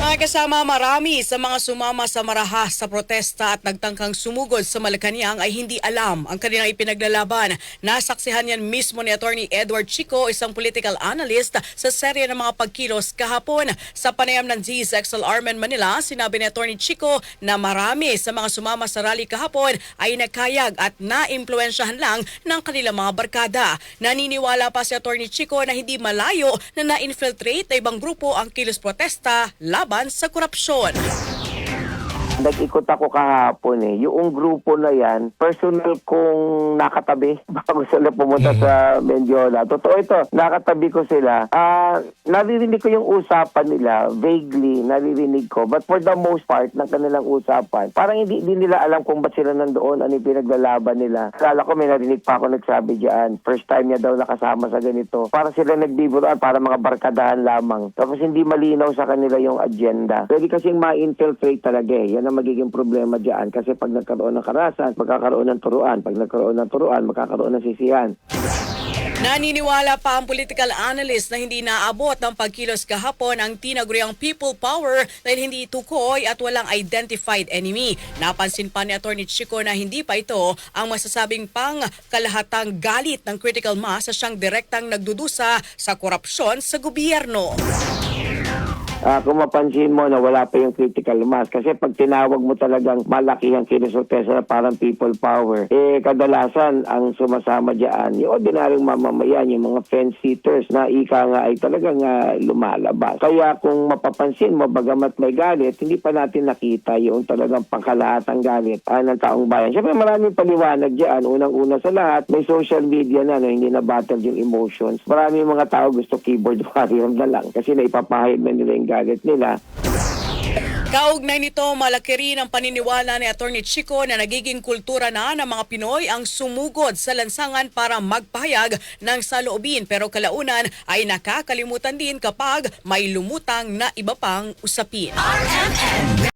Mga kasama, marami sa mga sumama sa marahas sa protesta at nagtangkang sumugod sa Malacanang ay hindi alam ang kanilang ipinaglalaban. Nasaksihan yan mismo ni Attorney Edward Chico, isang political analyst sa serye ng mga pagkilos kahapon. Sa panayam ng ZXLR Man Manila, sinabi ni Attorney Chico na marami sa mga sumama sa rally kahapon ay nagkayag at naimpluensyahan lang ng kanilang mga barkada. Naniniwala pa si Attorney Chico na hindi malayo na na-infiltrate na ibang grupo ang kilos protesta laban sa korupsyon. Nag-ikot ako kahapon eh. Yung grupo na yan, personal kong nakatabi bago sila pumunta sa Mendiola. Totoo ito, nakatabi ko sila. Ah, naririnig ko yung usapan nila, vaguely naririnig ko. But for the most part ng kanilang usapan, parang hindi, hindi nila alam kung ba't sila nandoon, ano yung pinaglalaban nila. Kala ko may narinig pa ako nagsabi dyan. First time niya daw nakasama sa ganito. Para sila nagbiburuan, para mga barkadahan lamang. Tapos hindi malinaw sa kanila yung agenda. Pwede kasing ma-infiltrate talaga eh. Yan ang magiging problema dyan. Kasi pag nagkaroon ng karasan, magkakaroon ng turuan. Pag nagkaroon ng turuan, magkakaroon ng sisihan. Naniniwala pa ang political analyst na hindi naabot ng pagkilos kahapon ang tinaguriang people power dahil hindi tukoy at walang identified enemy. Napansin pa ni Attorney Chico na hindi pa ito ang masasabing pang kalahatang galit ng critical mass sa siyang direktang nagdudusa sa korupsyon sa gobyerno. Ah, kung mapansin mo na wala pa yung critical mass kasi pag tinawag mo talagang malaki ang kinisortesa na parang people power, eh kadalasan ang sumasama diyan yung ordinaryong mamamayan, yung mga fence sitters na ika nga ay talagang ah, lumalabas. Kaya kung mapapansin mo, bagamat may galit, hindi pa natin nakita yung talagang pangkalahatang galit ah, ng taong bayan. Siyempre maraming paliwanag diyan. Unang-una sa lahat, may social media na no, hindi na battle yung emotions. Maraming mga tao gusto keyboard warrior na lang kasi naipapahid na nila yung galit nila. Kaugnay nito, malaki rin ang paniniwala ni Attorney Chico na nagiging kultura na ng mga Pinoy ang sumugod sa lansangan para magpahayag ng saloobin pero kalaunan ay nakakalimutan din kapag may lumutang na iba pang usapin. RMN